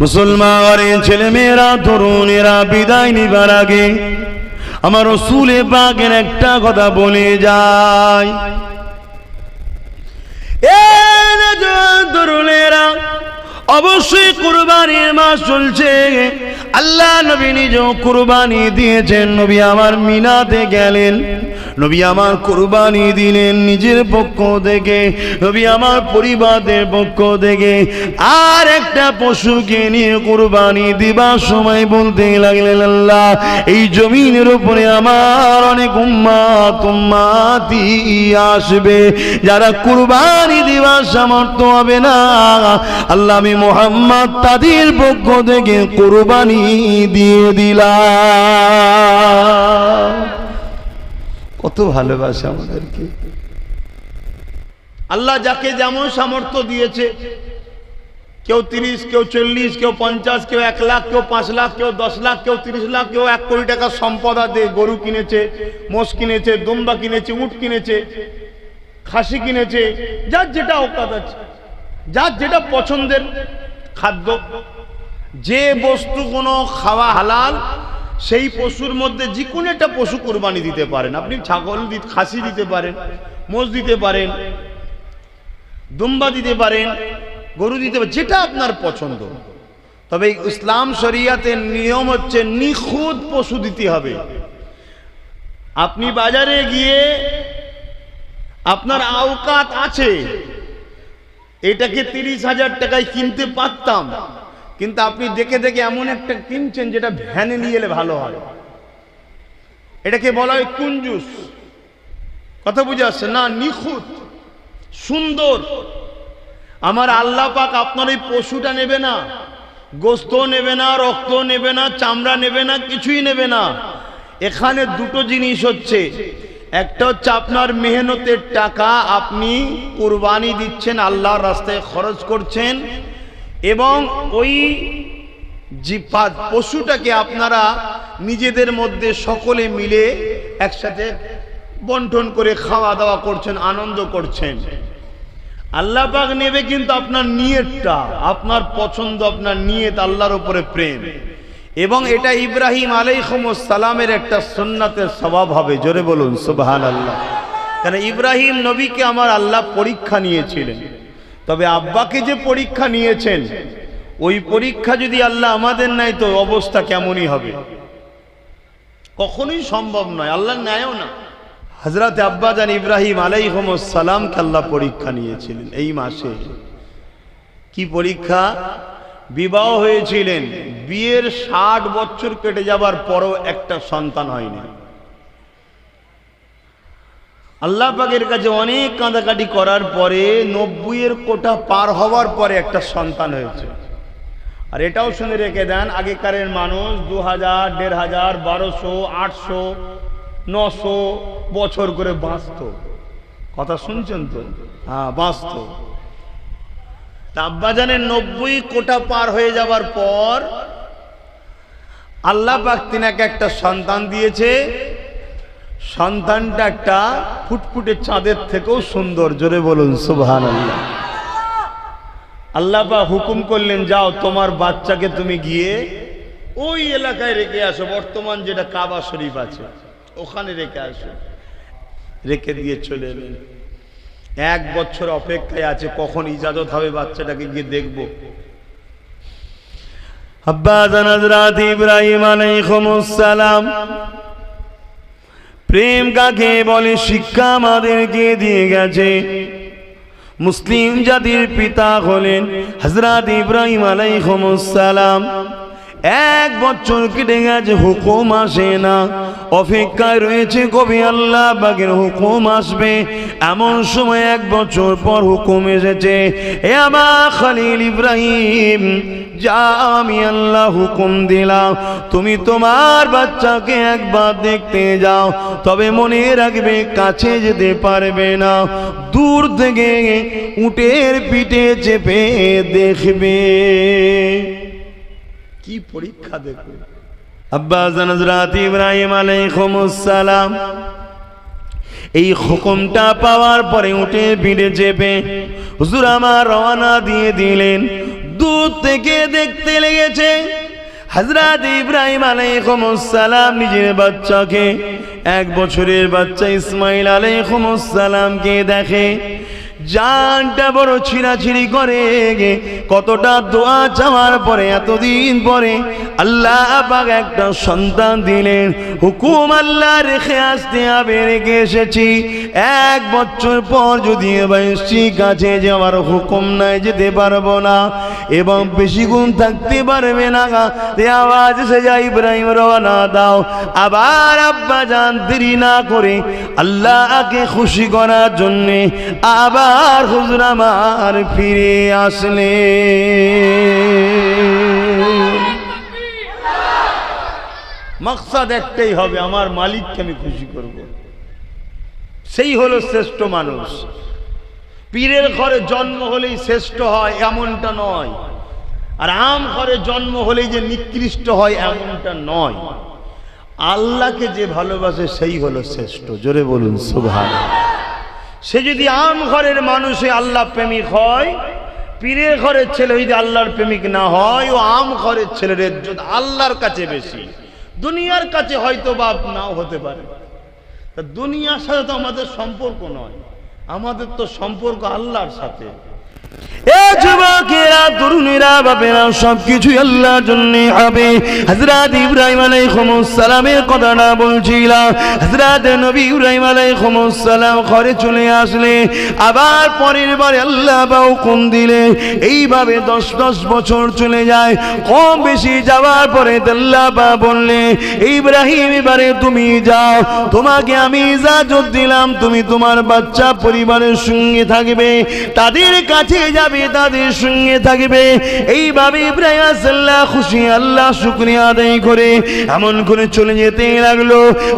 মুসলমানের ছেলে মেয়েরা তরুণেরা বিদায় নিবার আগে আমার রসুলে বাগের একটা কথা বলে যায়। এ তরুণেরা অবশ্যই কুরবানির মাস চলছে। আল্লাহ নবী নিজেও কুরবানি দিয়েছেন। নবী আমার মিনাতে গেলেন। নবী আমার কুরবানি দিলেন নিজের পক্ষ থেকে। নবী আমার পরিবারের পক্ষ থেকে। আর একটা পশুকে নিয়ে কুরবানি দিবার সময় বলতে লাগলেন আল্লাহ, এই জমিনের উপরে আমার অনেক উম্মাত, উম্মাতি আসবে। যারা কুরবানি দিবার সামর্থ্য হবে না, আল্লাহ আমি মোহাম্মদ তাদের পক্ষ থেকে কুরবানি দিয়ে দিলাম কত ভালোবাসে আমাদেরকে। আল্লাহ যাকে যেমন সামর্থ্য দিয়েছে, কেউ তিরিশ, কেউ চল্লিশ, কেউ পঞ্চাশ, কেউ এক লাখ, কেউ পাঁচ লাখ, কেউ দশ লাখ, কেউ তিরিশ লাখ, কেউ এক কোটি টাকার সম্পদ আছে, গরু কিনেছে, মোষ কিনেছে, দুম্বা কিনেছে, উট কিনেছে, খাসি কিনেছে, যার যেটা অকাত আছে। যার যেটা পছন্দের খাদ্য, যে বস্তু কোনো খাওয়া হালাল, সেই পশুর মধ্যে যে কোনো একটা পশু কোরবানি দিতে পারেন। আপনি ছাগল খাসি দিতে পারেন, মোষ দিতে পারেন, দুম্বা দিতে পারেন, গরু দিতে পারেন, যেটা আপনার পছন্দ। তবে ইসলাম শরিয়াতের নিয়ম হচ্ছে নিখুঁত পশু দিতে হবে। আপনি বাজারে গিয়ে আপনার আওকাত আছে এটাকে তিরিশ হাজার টাকায় কিনতে পারতাম। কিন্তু আপনি দেখে দেখে এমন একটা কিনছেন যেটা ভ্যানে নিয়ে এলে ভালো হয়। এটাকে বলা হয় কুঞ্জুস কথা বুঝে আসছে? না, নিখুঁত, সুন্দর। আমার আল্লাহ পাক আপনার এই পশুটা নেবে না গোস্ত নেবে না রক্ত নেবে না, চামড়া নেবে না, কিছুই নেবে না। এখানে দুটো জিনিস হচ্ছে একটা হচ্ছে আপনার মেহনতের টাকা আপনি কুরবানি দিচ্ছেন, আল্লাহর রাস্তায় খরচ করছেন, এবং ওই যে পশুটাকে আপনারা নিজেদের মধ্যে সকলে মিলে একসাথে বন্টন করে খাওয়া দাওয়া করছেন, আনন্দ করছেন। আল্লাহ পাক নেবে কিন্তু আপনার নিয়তটা আপনার পছন্দ, আপনার নিয়ত, আল্লাহর উপরে প্রেম। এবং এটা ইব্রাহিম সালামের একটা সুন্নাতের স্বভাব হবে। জোরে বলুন সুবহান আল্লাহ কেন, ইব্রাহিম নবীকে আমার আল্লাহ পরীক্ষা নিয়েছিলেন। তবে আব্বাকে যে পরীক্ষা নিয়েছেন, ওই পরীক্ষা যদি আল্লাহ আমাদের নেয়, তো অবস্থা কেমনই হবে? কখনোই সম্ভব নয় আল্লাহ ন্যায়ও না। হজরত আব্বাজান ইব্রাহিম সালামকে আল্লাহ পরীক্ষা নিয়েছিলেন এই মাসে। কি পরীক্ষা? বিবাহ হয়েছিলেন। বিয়ের ষাট বছর কেটে যাবার পরও একটা সন্তান হয়নি। আল্লাহ পাকের কাছে অনেক কাঁদাকাটি করার পরে নব্বইয়ের কোটা পার হওয়ার পরে একটা সন্তান হয়েছে। আর এটাও শুনে রেখে দেন, আগেকারের মানুষ দু হাজার দেড় হাজার বারোশো, আটশো, নশো বছর করে বাঁচত। কথা শুনছেন তো? হ্যাঁ বাঁচত। আব্বাজানের নব্বই কোটা পার হয়ে যাবার পর আল্লাহ পাক একটা সন্তান দিয়েছে। সন্তানটা একটা ফুটফুটে চাঁদের থেকেও সুন্দর, জোরে বলুন সুবহান আল্লাহ আল্লাহ হুকুম করলেন, যাও, তোমার বাচ্চাকে তুমি গিয়ে ওই এলাকায় রেখে আসো, বর্তমান যেটা কাবা শরীফ আছে, ওখানে রেখে আসো। রেখে দিয়ে চলে এলেন। এক বছর অপেক্ষায় আছে, কখন ইজাজত হবে বাচ্চাটাকে গিয়ে দেখব। আব্বা হযরত ইব্রাহিম আলাইহিস সালাম প্রেম কাকে বলে, শিক্ষা আমাদেরকে দিয়ে গেছে। মুসলিম জাতির পিতা হলেন হজরত ইব্রাহিম আলাইহিসসালাম এক বছর কেটে গেছে, হুকুম আসে না। অপেক্ষায় রয়েছে কবি আল্লাহ বাগের হুকুম আসবে। এমন সময় এক বছর পর হুকুম এসেছে, এ আমার খালিল ইব্রাহিম, যা আমি আল্লাহ হুকুম দিলাম। তুমি তোমার বাচ্চাকে একবার দেখতে যাও, তবে মনে রাখবে কাছে যেতে পারবে না। দূর থেকে উটের পিঠে চেপে দেখবে। কি পরীক্ষা দেখবে আব্বা জানাজরাত ইব্রাহিম আলাইহিসসালাম এই হুকুমটা পাওয়ার পরে উঠে ভিড়ে চেপে হুজুর আমার রওনা দিয়ে দিলেন। দূর থেকে দেখতে লেগেছে হজরত ইব্রাহিম আলাইহিসসালাম নিজের বাচ্চাকে, এক বছরের বাচ্চা ইসমাইল আলাইহিসসালামকে দেখে জানটা বড় ছিঁড়াছিড়ি করে গে। কতটা দোয়া চাওয়ার পরে, এতদিন পরে আল্লাহ পাক একটা সন্তান দিলেন। হুকুম আল্লাহ রেখে আসতে হবে রেখে এসেছি। এক বছর পর যদি এবার এসছি কাছে যাওয়ার হুকুম নাই যেতে পারব না এবং বেশি গুণ থাকতে পারবে না গা। তে আওয়াজ এসে যায়, ইব্রাহিম, রওনা দাও। আবার আব্বা জান দেরি না করে আল্লাহকে খুশি করার জন্যে আবার হুজুর আমার ফিরে আসলে। মকসাদ একটাই হবে, আমার মালিককে আমি খুশি করব। সেই হলো শ্রেষ্ঠ মানুষ। পীরের ঘরে জন্ম হলেই শ্রেষ্ঠ হয়, এমনটা নয়। আর আম ঘরে জন্ম হলেই যে নিকৃষ্ট হয়, এমনটা নয়। আল্লাহকে যে ভালোবাসে, সেই হলো শ্রেষ্ঠ। জোরে বলুন সুভান সে যদি আম ঘরের মানুষে আল্লাহ প্রেমিক হয়, পীরের ঘরের ছেলে যদি আল্লাহর প্রেমিক না হয়, ও আম ঘরের ছেলের ইজ্জত আল্লাহর কাছে বেশি। দুনিয়ার কাছে হয়তো বাপ নাও হতে পারে। দুনিয়ার সাথে তো আমাদের সম্পর্ক নয়। আমাদের তো সম্পর্ক আল্লাহর সাথে। আবার পরের আল্লাহ বা হুকুম দিলে। এইভাবে দশ দশ বছর চলে যায়। কম বেশি যাওয়ার পরে আল্লাহ বা বললে, ইব্রাহিম, এবারে তুমি যাও। তোমাকে আমি ইজাজত দিলাম। তুমি তোমার বাচ্চা পরিবারের সঙ্গে থাকবে। তাদের কাছে যাবে, তাদের সঙ্গে থাকবে। এইভাবে ইব্রাহিম আসাল্লাহ খুশি, আল্লাহ শুক্রিয়া আদায় করে এমন করে চলে যেতে লাগল।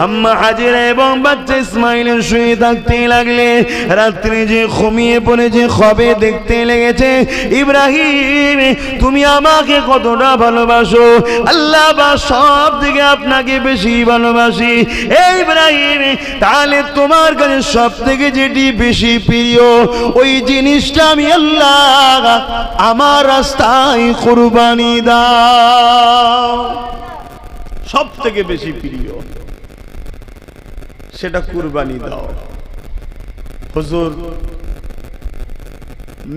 আম্মা হাজিরা এবং বাচ্চা ইসমাইলের সঙ্গে থাকতে লাগলে, রাত্রে যে ঘুমিয়ে পড়ে, যে খবে দেখতে লেগেছে, ইব্রাহিম, তুমি আমাকে কতটা ভালোবাসো? আল্লাহ বা সব থেকে আপনাকে বেশি ভালোবাসি। এই ইব্রাহিম, তাহলে তোমার কাছে সব থেকে যেটি বেশি প্রিয়, ওই জিনিসটা আমি আল্লাহ, আমার রাস্তায় কুরবানি দাও। সব থেকে বেশি প্রিয়, সেটা কুরবানি দাও। হুজুর,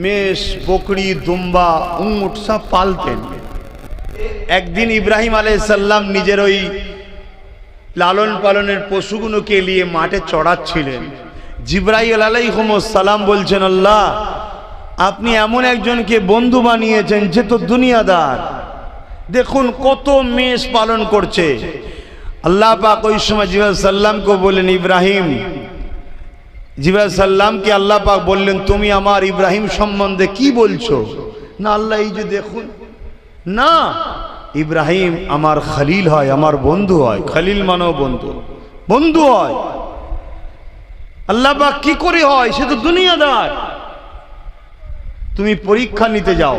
মেষ, বকরি, দুম্বা, উঁট পালতেন। একদিন ইব্রাহিম আলাইসাল্লাম নিজের ওই লালন পালনের পশুগুলোকে নিয়ে মাঠে চড়াচ্ছিলেন। জিব্রাইল আলাইহমসালাম বলছেন, আল্লাহ আপনি এমন একজনকে বন্ধু বানিয়েছেন যে তো দুনিয়াদার। দেখুন কত মেষ পালন করছে। আল্লাহ পাক ওই সময় জিবাল সাল্লামকে বললেন, ইব্রাহিম, জিবাল সাল্লামকে আল্লাহ পাক বললেন, তুমি আমার ইব্রাহিম সম্বন্ধে কি বলছো? না, আল্লাহ, এই যে দেখুন। না, ইব্রাহিম আমার খালিল হয়, আমার বন্ধু হয়। খালিল মানব বন্ধু। বন্ধু হয়। আল্লাহ পাক কি করে হয়? সে তো দুনিয়াদার। তুমি পরীক্ষা নিতে যাও।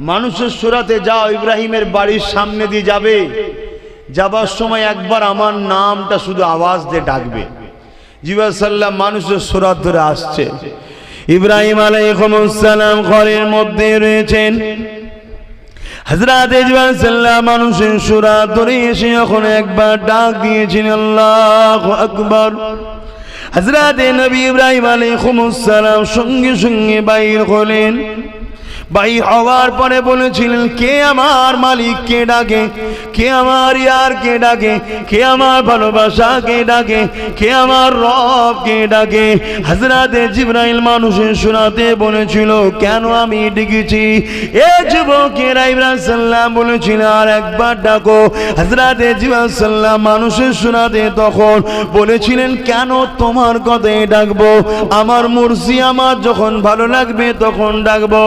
মানুষের সুরাতে যাও, ইব্রাহিমের বাড়ির সামনে দিয়ে যাবে। যাবার সময় একবার আমার নামটা শুধু আওয়াজ দিয়ে ডাকবে। জিবা সাল্লাম মানুষের সুরাত ধরে আসছে। ইব্রাহিম আলাইহিসসালাম ঘরের মধ্যে রয়েছেন। হজরত ইজবাল সাল্লাম মানুষের সুরা ধরে এসে যখন একবার ডাক দিয়েছেন, আল্লাহ আকবর। হজরত নবী ইব্রাহিম আলী খুমুসালাম সঙ্গে সঙ্গে বাইর হলেন। বাইর হওয়ার পরে বলেছিলেন, কে আমার মালিক? কে ডাকে? কে আমার ইয়ার? কে ডাকে? কে আমার ভালোবাসা? কে ডাকে? কে আমার রব? কে ডাকে? হজরতে জিব্রাইল মানুষের শোনাতে বলেছিল, কেন আমি ডেকেছি? এ যুবকেরা ইব্রাহিম সাল্লাম বলেছিল, আর একবার ডাকো। হজরতে জিব্রাইল সাল্লাম মানুষের শোনাতে তখন বলেছিলেন, কেন তোমার কথাই ডাকবো? আমার মুরসি আমার যখন ভালো লাগবে তখন ডাকবো।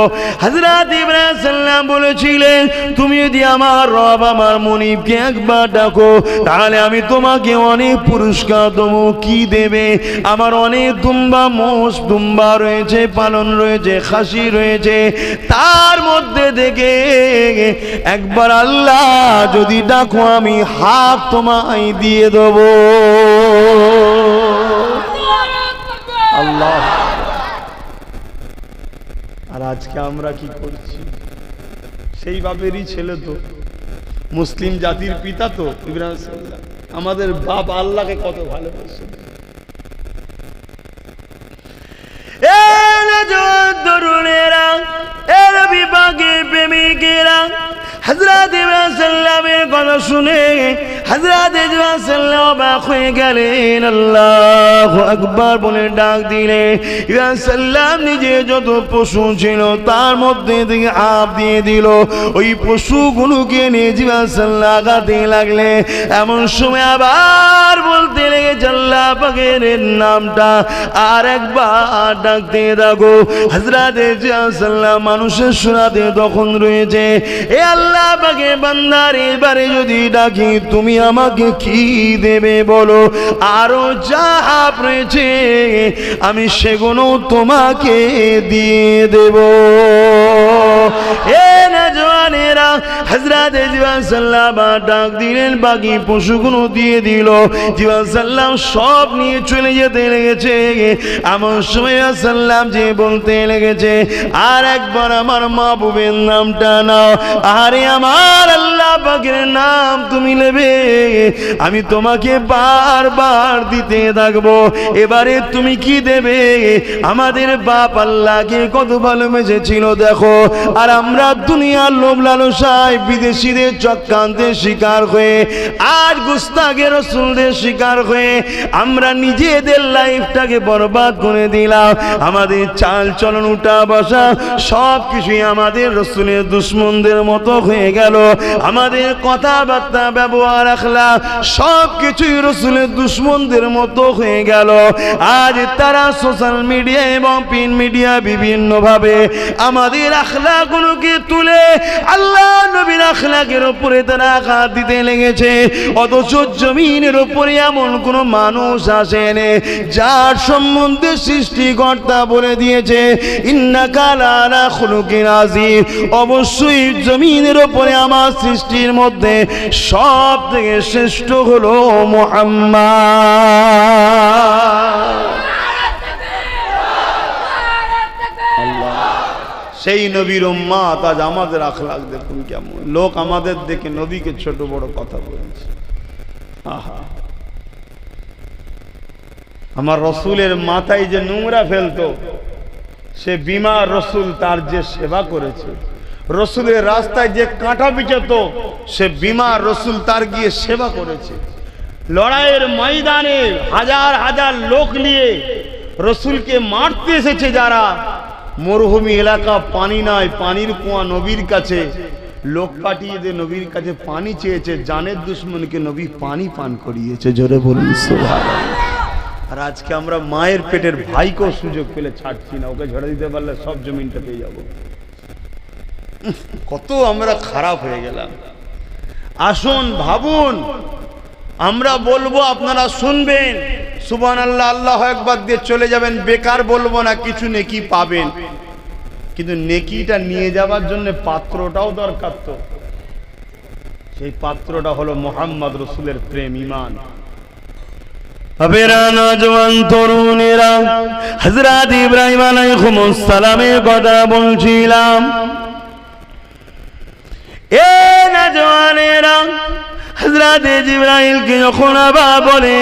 হজরত ইব্রাহিম সাল্লাম বলেছিলেন তুমি যদি আমার রব আমার মনিবকে একবার ডাকো তাহলে আমি তোমাকে অনেক পুরস্কার দেবো। কি দেবে? আমার অনেক দুম্বা মোষ দুম্বা রয়েছে পালন রয়েছে খাসি রয়েছে। তার মধ্যে থেকে একবার আল্লাহ যদি ডাকো আমি হাত তোমায় দিয়ে দেবো। আল্লাহ আজকে আমরা কি করছি? সেই বাপেরই ছেলে তো। মুসলিম জাতির পিতা তো আমাদের বাপ আল্লাহকে কত ভালোবাসে। তার মধ্যে থেকে আপ দিয়ে দিল। ওই পশুগুলোকে নিয়ে ইব্রাহিম আগাতে লাগলে এমন সময় আবার বলতে পাকের নামটা আর একবার ডাকতে থাকো। মানুষের সুরাতে তখন রয়েছে, এ আল্লাহ বান্দার, এবারে যদি ডাকি, তুমি আমাকে কি দেবে বলো? আরও যা রয়েছে, আমি সেগুলো তোমাকে দিয়ে দেব। এ না জওয়ানেরা হজরত জীবন সাল্লাম ডাক দিলেন, বাকি পশুগুলো দিয়ে দিল। সব নিয়ে চলে যেতে লেগেছে। সময় সাল্লাম যে বলতে লেগেছে, আর একবার আমার নামটা নাও। আরে আমার আল্লাহ নাম তুমি নেবে। আমি তোমাকে বারবার দিতে থাকব। এবারে তুমি কি দেবে? আমাদের বাপ আল্লাহকে কত ভালোবেসেছিল, দেখো। আর আমরা দুনিয়ার লোভ লালসায় বিদেশিদের চক্রান্তের শিকার হয়ে আজ গুস্তাকে রসুলদের শিকার হয়ে আমরা নিজেদের লাইফটাকে বরবাদ করে দিলাম। আমাদের চাল চলন, উঠা বসা সব কিছুই আমাদের রসুলের দুশ্মনদের মতো হয়ে গেল। আমাদের কথাবার্তা, ব্যবহার রাখলা সব কিছুই রসুলের দুশ্মনদের মতো হয়ে গেল। আজ তারা সোশ্যাল মিডিয়া এবং প্রিন্ট মিডিয়া বিভিন্নভাবে আমাদের আখলাগুলোকে তুলে আল্লাহ নবীর আখলাকের উপরে তারা আঘাত দিতে লেগেছে। অথচ জমিনের উপরে এমন কোন মানুষ আসেনে, যার সম্বন্ধে সৃষ্টিকর্তা বলে দিয়েছে, ইন্না কালারা খুলুকিন আজিম অবশ্যই জমিনের উপরে আমার সৃষ্টির মধ্যে সব থেকে শ্রেষ্ঠ হলো মোহাম্মদ। সেই নবীর উম্মাত আজ আমাদের আখলাক দেখুন কেমন। লোক আমাদের দেখে নবীকে ছোট বড় কথা বলেছে। আহা। আমার রসুলের মাথায় যে নোংরা ফেলতো, সে বিমার রসুল তার যে সেবা করেছে, রসুলের রাস্তায় যে কাঁটা বিচত সে বিমার রসুল তার গিয়ে সেবা করেছে। লড়াইয়ের ময়দানে হাজার হাজার লোক নিয়ে রসুলকে মারতে এসেছে যারা মরুভূমি এলাকা পানি নাই, পানির কুয়া নবীর কাছে। লোক পাঠিয়ে দিয়ে নবীর কাছে পানি চেয়েছে, জানের দুশ্মনকে নবী পানি পান করিয়েছে, জোরে বলুন আর আজকে আমরা মায়ের পেটের ভাইকেও সুযোগ পেলে ছাড়ছি না, ওকে ঝরে দিতে পারলে সব জমিনটা পেয়ে যাব। কত আমরা খারাপ হয়ে গেলাম। আসুন, ভাবুন, আমরা বলব আপনারা শুনবেন। সুবান আল্লাহ আল্লাহ একবার দিয়ে চলে যাবেন, বেকার বলব না, কিছু নেকি পাবেন। কিন্তু নেকিটা নিয়ে যাওয়ার জন্য পাত্রটাও দরকার তো। সেই পাত্রটা হলো মোহাম্মদ রসুলের প্রেম ইমান। বলছিলাম। হজরত জিব্রাইলকে যখন আবার বলে,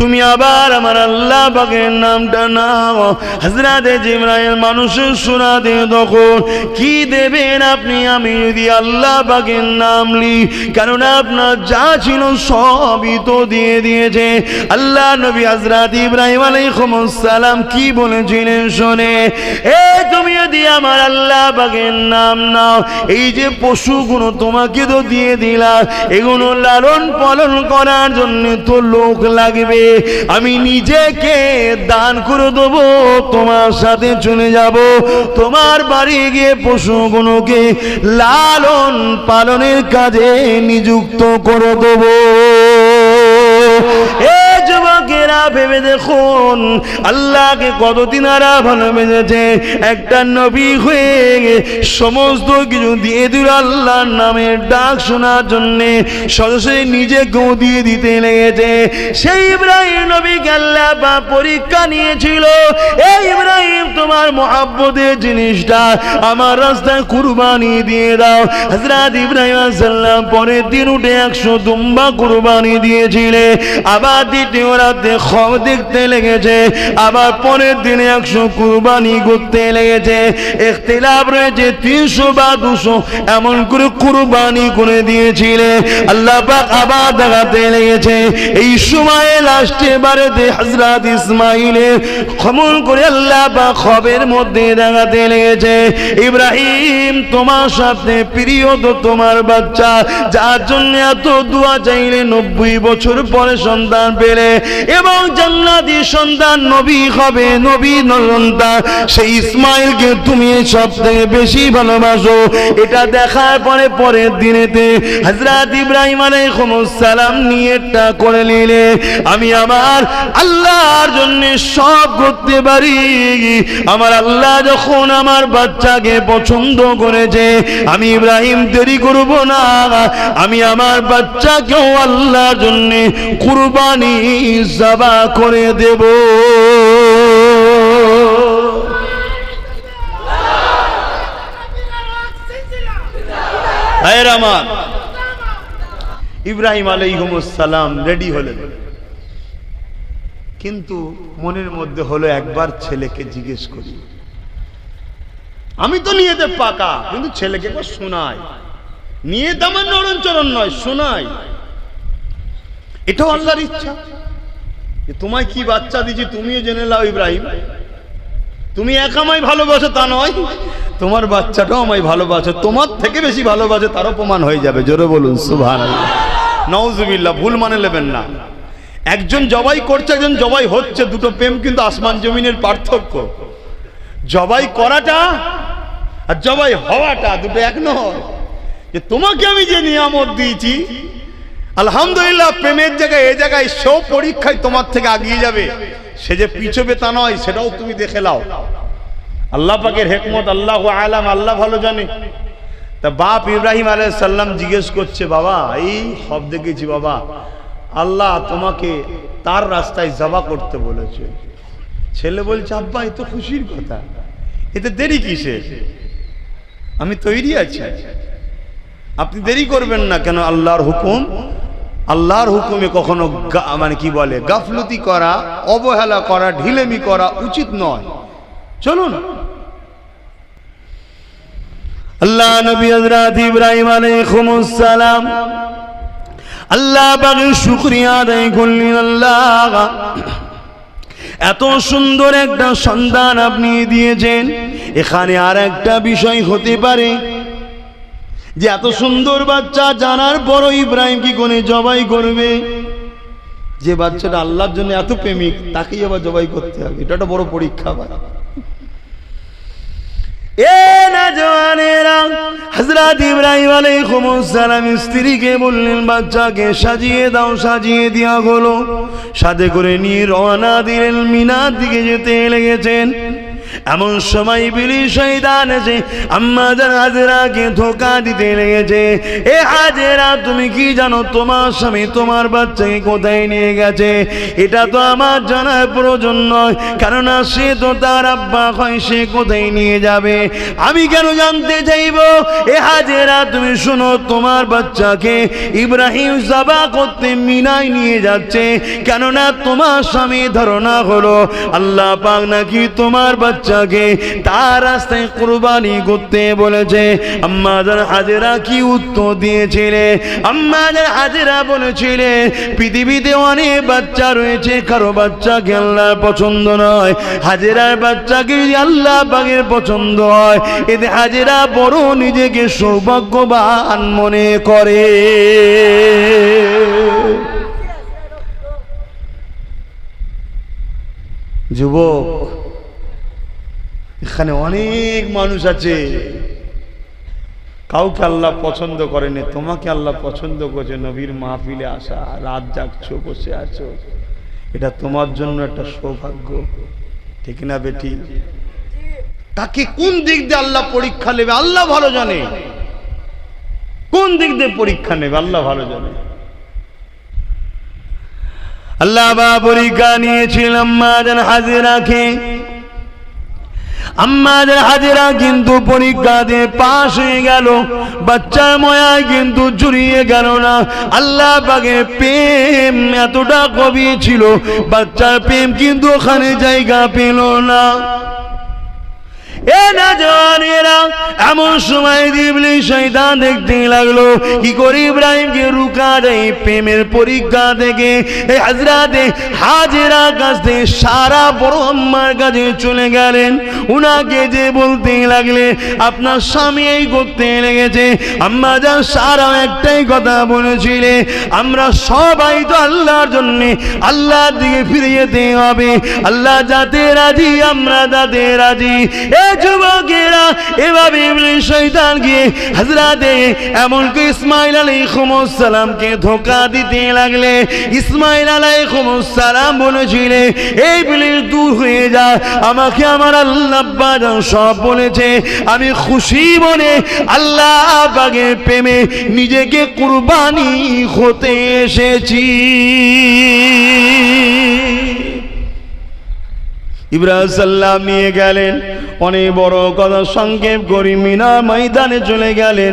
তুমি আবার আমার আল্লাহ পাকের নামটা নাও। হজরত জিব্রাইল মানুষের শোনাতে তখন, কি দেবেন আপনি? আমি যদি আল্লাহ পাকের নাম লি কেননা আপনার যা ছিল সবই তো দিয়ে দিয়েছে। আল্লাহ নবী হজরত ইব্রাহিম আলাইহিস সালাম কি বলেছিলেন শোনে, এ তুমি যদি আমার আল্লাহ পাকের নাম নাও, এই যে পশুগুলো তোমাকে তো দিয়ে দিলাম, এগুলো লালন পালন করার জন্য তো লোক লাগবে। আমি নিজেকে দান করে দেবো, তোমার সাথে চলে যাব। তোমার বাড়ি গিয়ে পশুগুলোকে লালন পালনের কাজে নিযুক্ত করে দেবো। যুবকেরা ভেবে দেখুন, আল্লাহকে কতদিন আরা ভালোবেসেছে একটা নবী হয়ে সমস্ত কিছু দিয়ে আল্লাহর নামের ডাক শোনার জন্যে। দিয়ে দিতে লেগেছে। সেই ইব্রাহিম আল্লাহ বা পরীক্ষা নিয়েছিল। এই ইব্রাহিম, তোমার মহাব্বতের জিনিসটা আমার রাস্তায় কুরবানি দিয়ে দাও। হজরত ইব্রাহিম পরের দিন উঠে একশো দুম্বা কুরবানি দিয়েছিলে। আবার খব দেখতে লেগেছে। আবার পরের দিনে একশো কুরবানি করতে লেগেছে। রয়েছে তিনশো বা দুশো, এমন করে কুরবানি করে দিয়েছিলে। আল্লাহ আবার দেখাতে লেগেছে। এই সময়ে লাস্টে হজরত খমন করে আল্লাহ পাক খবের মধ্যে দেখাতে লেগেছে। ইব্রাহিম, তোমার সাথে প্রিয় তো তোমার বাচ্চা, যার জন্য এত দোয়া চাইলে নব্বই বছর পরে সন্তান পেলে। এবং জান্নাতি সন্তান নবী হবে, নবী সন্তান সেই ইসমাইলকে তুমি সব থেকে বেশি ভালোবাসো। এটা দেখার পরে পরের দিনেতে হজরত ইব্রাহিম সালাম নিয়ে এটা করে নিলে, আমি আমার আল্লাহর জন্য সব করতে পারি। আমার আল্লাহ যখন আমার বাচ্চাকে পছন্দ করেছে, আমি ইব্রাহিম দেরি করব না। আমি আমার বাচ্চাকেও আল্লাহর জন্য কুরবানি জবা করে দেব। আমার, ইব্রাহিম সালাম রেডি হলেন। কিন্তু মনের মধ্যে হলো একবার ছেলেকে জিজ্ঞেস করি, আমি তো নিয়েতে পাকা, কিন্তু ছেলেকে একবার শোনাই। নিয়ে আমার নরণ চরণ নয়, শোনাই। এটাও আল্লাহর ইচ্ছা। তোমায় কি বাচ্চা দিচ্ছি তুমিও জেনে নাও, ইব্রাহিম। তুমি একা আমায় ভালোবাসো তা নয়। তোমার বাচ্চাটাও আমায় ভালোবাসো। তোমার থেকে বেশি ভালোবাসে তারও প্রমাণ হয়ে যাবে। জোরে বলুন সুভান নওজুবিল্লাহ ভুল মানে নেবেন না। একজন জবাই করছে, একজন জবাই হচ্ছে। দুটো প্রেম কিন্তু আসমান জমিনের পার্থক্য। জবাই করাটা আর জবাই হওয়াটা দুটো এক নয়। যে তোমাকে আমি যে নিয়ামত দিয়েছি আলহামদুলিল্লাহ, প্রেমের জায়গায় এ জায়গায় সেও পরীক্ষায় তোমার থেকে আগিয়ে যাবে। সে যে পিছবে তা নয়, সেটাও তুমি দেখে নাও। আল্লাহ পাকের হেকমত, আল্লাহ আলাম, আল্লাহ ভালো জানে। তা বাপ ইব্রাহিম আলাইহিস সাল্লাম জিজ্ঞেস করছে, বাবা, এই সব দেখেছি বাবা, আল্লাহ তোমাকে তার রাস্তায় জবা করতে বলেছে। ছেলে বলছে, আব্বা, এ তো খুশির কথা। এতে দেরি কিসে আমি তৈরি আছি। আপনি দেরি করবেন না কেন? আল্লাহর হুকুম আল্লাহর হুকুমে কখনো মানে কি বলে, গাফলতি করা, অবহেলা করা, ঢিলেমি করা উচিত নয়। চলুন। আল্লাহ নবী হযরত ইব্রাহিম আলাইহিস সালাম আল্লাহ পাকের শুকরিয়া আদায় করলেন আল্লাহ। এত সুন্দর একটা সন্তান আপনি দিয়েছেন। এখানে আর একটা বিষয় হতে পারে। যে এত সুন্দর বাচ্চা, জানার পরও ইব্রাহিম কি কোনে জবাই করবে? যে বাচ্চাটা আল্লাহর জন্য এত প্রেমিক, তাকেই আবার জবাই করতে হবে। এটা একটা বড় পরীক্ষা ভাই। এ বললেন, বাচ্চাকে সাজিয়ে দাও, সাজিয়ে দেওয়া হলো সাথে করে নিয়ে রওনা দিলেন, মিনার দিকে যেতে লেগেছেন। এমন সময় বিলি শৈতান এসে আম্মা যান হাজেরাকে ধোকা দিতে লেগেছে। এ হাজেরা, তুমি কি জানো তোমার স্বামী তোমার বাচ্চাকে কোথায় নিয়ে গেছে? এটা তো আমার জানার প্রয়োজন নয়, কেননা সে তো তার আব্বা হয়, সে কোথায় নিয়ে যাবে? আমি কেন জানতে চাইব? এ হাজেরা, তুমি শোনো, তোমার বাচ্চাকে ইব্রাহিম জাবা করতে মিনায় নিয়ে যাচ্ছে, কেননা তোমার স্বামী ধারণা হলো, আল্লাহ পাক নাকি তোমার বাচ্চাকে তার রাস্তায় কুরবানি করতে বলেছে। আম্মাজান হাজেরা কি উত্তর দিয়েছিলে? আম্মাজান হাজেরা বলেছিলে, পৃথিবীতে অনেক বাচ্চা রয়েছে, কারও বাচ্চাকে আল্লাহ পছন্দ নয়। হাজেরার বাচ্চাকে যদি আল্লাহ পাকের পছন্দ হয়, এতে হাজেরা বড় নিজেকে সৌভাগ্যবান মনে করে। যুবক এখানে অনেক মানুষ আছে। কাউকে আল্লাহ পছন্দ করেনি, তোমাকে আল্লাহ পছন্দ করছে, নবীর মাহফিলে আসা, রাত জাগছো, বসে আছো। এটা তোমার জন্য একটা সৌভাগ্য। ঠিক না বেটি? তাকে কোন দিক দিয়ে আল্লাহ পরীক্ষা নেবে, আল্লাহ ভালো জানে। কোন দিক দিয়ে পরীক্ষা নেবে, আল্লাহ ভালো জানে। আল্লাহ বা পরীক্ষা নিয়েছিলাম, মা যেন হাজিরাকে আম্মাদের হাজিরা কিন্তু পরীক্ষা দিয়ে পাশ হয়ে গেল। বাচ্চা ময়া কিন্তু জুড়িয়ে গেল না। আল্লাহ বাগে প্রেম এতটা কবি ছিল, বাচ্চার প্রেম কিন্তু ওখানে জায়গা পেল না। এমন সময় দিবলি শয়তান দেখতে লাগল। কি করে ইব্রাহিমকে রুকা দেয়? প্রেমের পরীক্ষা থেকে হাজরাতে হাজেরা কাছ সারা বড় কাছে চলে গেলেন। উনাকে যে বলতে লাগলে, আপনার স্বামী এই করতে লেগেছে। আম্মা যা সারা একটাই কথা বলেছিলে, আমরা সবাই তো আল্লাহর জন্য আল্লাহর দিকে ফিরে যেতে হবে। আল্লাহ যাতে রাজি, আমরা তাতে রাজি। এ যুবকেরা, এভাবে শয়তান গিয়ে হযরতে এমনকি ইসমাইল ধোকা দিতে লাগলে, ইসমাইল বলেছিলে, এই দূর হয়ে আমাকে আমার আল্লাহ সব বলেছে, আমি খুশি মনে আল্লাহ বাগের প্রেমে নিজেকে কুরবানি হতে এসেছি। ইব্রাহিম সাল্লাম নিয়ে গেলেন। অনেক বড় কথা, সংক্ষেপ করি মিনা ময়দানে চলে গেলেন।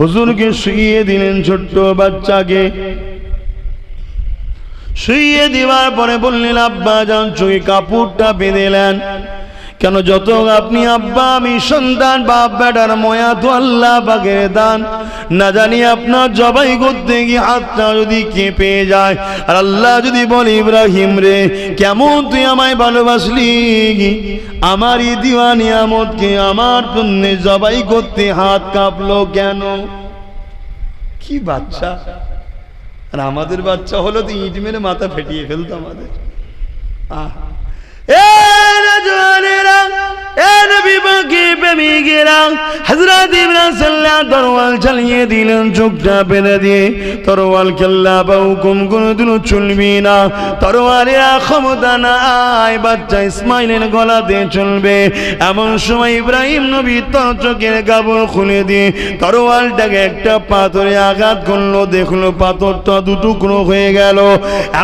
হুজুরকে শুইয়ে দিলেন ছোট্ট বাচ্চাকে। শুইয়ে দেওয়ার পরে বললেন, আব্বা, যান চোখে কাপড়টা বেঁধেলেন কেন যত আপনি আব্বা, আমি সন্তান, বাপ, বেটার ময়া, তো আল্লাহ বাগের দান। না জানি আপনার জবাই করতে গিয়ে হাতটা যদি কেঁপে যায়। আর আল্লাহ যদি বলে, ইব্রাহিম রে, কেমন তুই আমায় ভালোবাসলি আমার এই দিওয়া নিয়ামতকে আমার পুণ্যে জবাই করতে হাত কাঁপলো কেন? কি বাচ্চা? আর আমাদের বাচ্চা হলো তো ইট মেরে মাথা ফেটিয়ে ফেলতো আমাদের। আহ। এমন সময় ইব্রাহিম নবী চোখের কাপড় খুলে দিয়ে তরোয়ালটাকে একটা পাথরে আঘাত করল, দেখল পাথরটা দুটুকরো হয়ে গেল।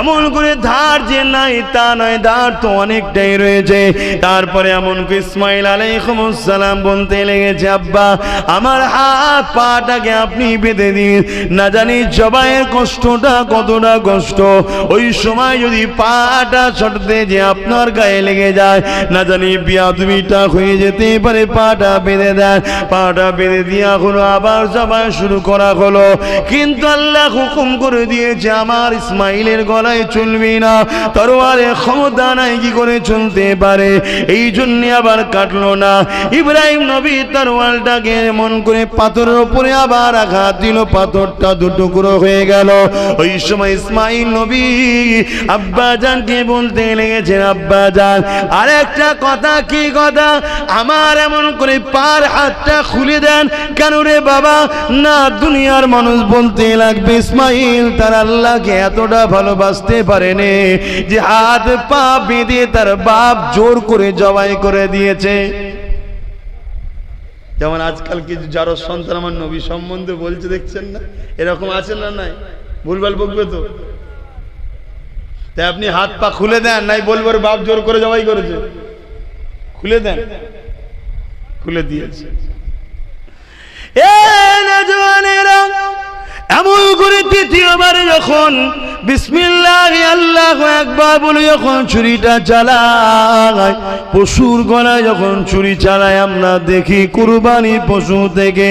এমন করে ধার যে নাই তা নয়, ধার তো অনেকটাই রয়েছে। তারপরে এমন ইসমাইল আলাইহিসসালাম বলতে লেগেছে, আব্বা, আমার হাত পাটাকে আপনি বেঁধে দিন। না জানি জবাইয়ের কষ্টটা কতটা কষ্ট। ওই সময় যদি পাটা ছটতে যে আপনার গায়ে লেগে যায়, না জানি বিয়া তুমিটা হয়ে যেতে পারে, পাটা বেঁধে দেন। পাটা বেঁধে দিয়া হলো আবার জবাই শুরু করা হলো। কিন্তু আল্লাহ হুকুম করে দিয়েছে, আমার ইসমাইলের গলায় চলবে না। তরোয়ারে ক্ষমতা নাই, কি করে চলতে পারে। এই জন্য আবার কাটলো না। ইব্রাহিম নবী তার ওয়ালটাকে মন করে পাথরের উপরে আবার আঘাত দিল। পাথরটা দুটুকরো হয়ে গেল। ওই সময় ইসমাইল নবী আব্বা জানকে বলতে লেগেছেন, আব্বা জান আর একটা কথা কি কথা? আমার এমন করে পার হাতটা খুলে দেন কেন রে বাবা? না, দুনিয়ার মানুষ বলতে লাগবে, ইসমাইল তার আল্লাহকে এতটা ভালোবাসতে পারেনি যে হাত পা বেঁধে তার বাপ জোর করে জবাই করে দিয়েছে। যেমন আজকাল কিছু যার সন্তান আমার নবী সম্বন্ধে বলছে, দেখছেন না? এরকম আছে না নাই? ভুলভাল বকবে তো। তাই আপনি হাত পা খুলে দেন, নাই বলব বাপ, জোর করে জবাই করেছে। খুলে দেন। খুলে দিয়েছে। এমন করে তৃতীয়বার যখন বিসমিল্লাহ আল্লাহ একবার বলে যখন ছুরিটা চালায় পশুর গলায় যখন ছুরি চালায় আমরা দেখি কুরবানির পশু থেকে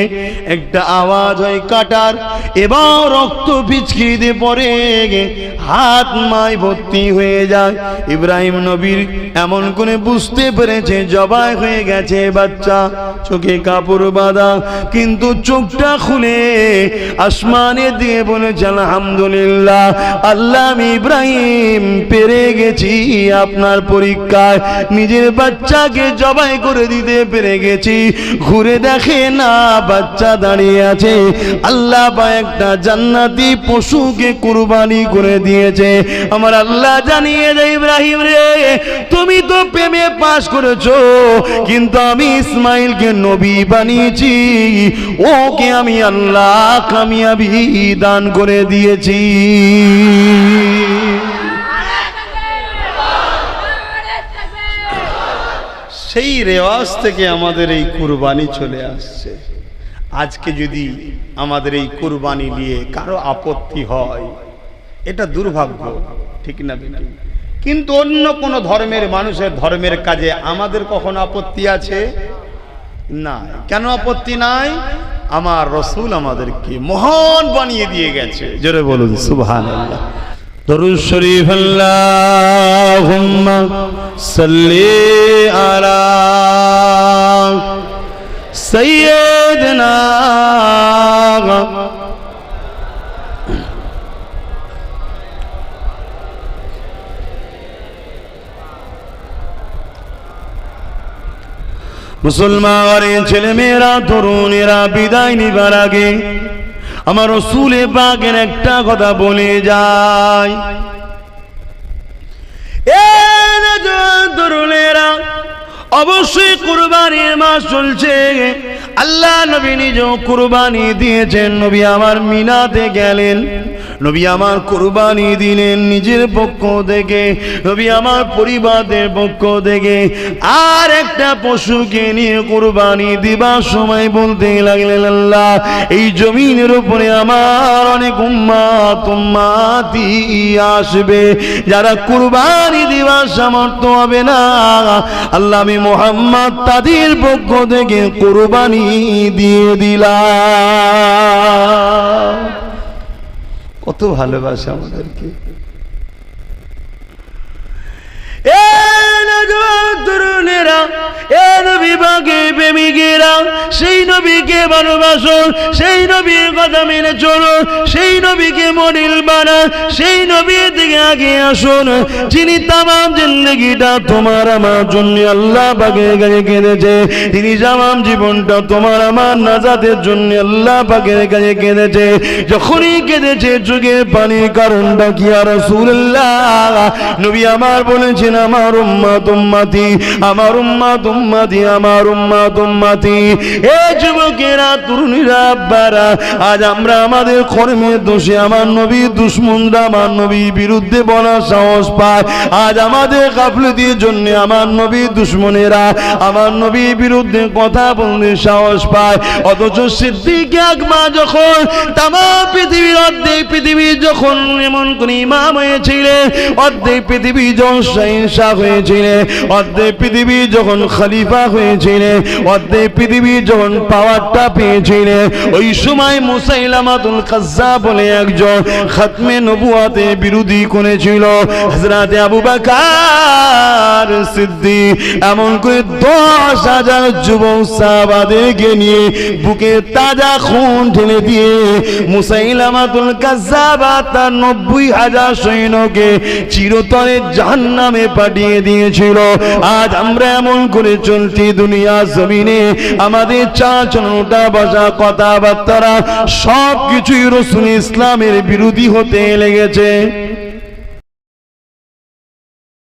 একটা আওয়াজ হয় কাটার এবং রক্ত পিচকিতে পড়ে হাত মায় ভর্তি হয়ে যায়। ইব্রাহিম নবীর এমন করে বুঝতে পেরেছে, জবাই হয়ে গেছে বাচ্চা, চোখে কাপড় বাঁধা, কিন্তু চোখটা খুলে আসমানে দিয়ে বলেছে আলহামদুলিল্লাহ আল্লাহ আমি ইব্রাহিম, পেরে গেছি আপনার পরীক্ষায়। নিজের বাচ্চাকে জবাই করে দিতে পেরে গেছি। ঘুরে দেখে না বাচ্চা দাঁড়িয়ে আছে। আল্লাহ বা একটা জান্নাতি পশুকে কুরবানি করে দিয়েছে। আমার আল্লাহ জানিয়ে দেয়, ইব্রাহিম রে, তুমি তো প্রেমে পাশ করেছ, কিন্তু আমি ইসমাইলকে নবী বানিয়েছি। ওকে আমি আল্লাহ কামিয়াবি দান করে দিয়েছি। সেই রেওয়াজ থেকে আমাদের এই কুরবানি চলে আসছে। আজকে যদি আমাদের এই কুরবানি নিয়ে কারও আপত্তি হয়, এটা দুর্ভাগ্য, ঠিক না কিন্তু অন্য কোনো ধর্মের মানুষের ধর্মের কাজে আমাদের কখন আপত্তি আছে? না কেন আপত্তি নাই? আমার রসুল আমাদেরকে মহান বানিয়ে দিয়ে গেছে। জোরে বলুন সুবহান আল্লাহ দরুদ মুসলমানের ছেলে মেয়েরা তরুণেরা বিদায় নিবার আগে আমার রসুলে বাগের একটা কথা বলে যায়। এ তরুণেরা অবশ্যই কুরবানির মাস চলছে। আল্লাহ নবী নিজ কুরবানি দিয়েছেন। নবী আমার মিনাতে গেলেন। নবী আমার কুরবানি দিলেন নিজের পক্ষ থেকে। নবী আমার পরিবারের পক্ষ থেকে। আর একটা পশুকে নিয়ে কুরবানি দিবার সময় বলতে লাগলেন, আল্লাহ, এই জমিনের উপরে আমার অনেক উম্মাত, উম্মাতি আসবে। যারা কুরবানি দিবার সামর্থ্য হবে না, আল্লাহ আমি মোহাম্মদ তাদের পক্ষ থেকে কোরবানি দিয়ে দিলা কত ভালোবাসে আমাদেরকে এ নওজোয়ান তরুণেরা বাগে যিনি তোমার আমার জন্য আল্লাহ পাকে কাছে কেঁদেছে, তিনি তামাম জীবনটা তোমার আমার নাজাতের জন্য আল্লাহ পাকের কাছে কেঁদেছে। যখনই কেঁদেছে যুগে পানির আর নবী আমার বলেছেন, আমার উম্মাত উম্মাতি, আমার উম্মাত উম্মাতি আমার নবীর বিরুদ্ধে সাহস কথা বলতে সাহস পায়। অথচ সিদ্দিক যখন তাম পৃথিবীর অর্ধেক পৃথিবী যখন এমন কোন ইমাম হয়েছিলেন, অর্ধেক পৃথিবী যখন শাহিনশাহ হয়েছিলেন, অর্ধেক পৃথিবী যখন খলিফা হয়েছিলেন অর্ধেক পৃথিবী যখন পাওয়ারটা পেয়েছিলেন ওই সময় মুসাইলামাতুল কাজ্জা বলে একজন খাতমে নবুয়াতে বিরোধী করেছিল, হযরতে আবু বকর সিদ্দিক। এমন করে দশ হাজার যুবক সাহাবাদেরকে নিয়ে বুকে তাজা খুন ঢেলে দিয়ে মুসাইলামাতুল কাজ্জাবা তার নব্বই হাজার সৈন্যকে চিরতরে জাহান্নামে পাঠিয়ে দিয়েছিল। আজ আমরা এমন করে চলছি দুনিয়া জমিনে আমাদের চাচনটা বাসা কথাবার্তারা সব কিছুই রসুল ইসলামের বিরোধী হতে লেগেছে।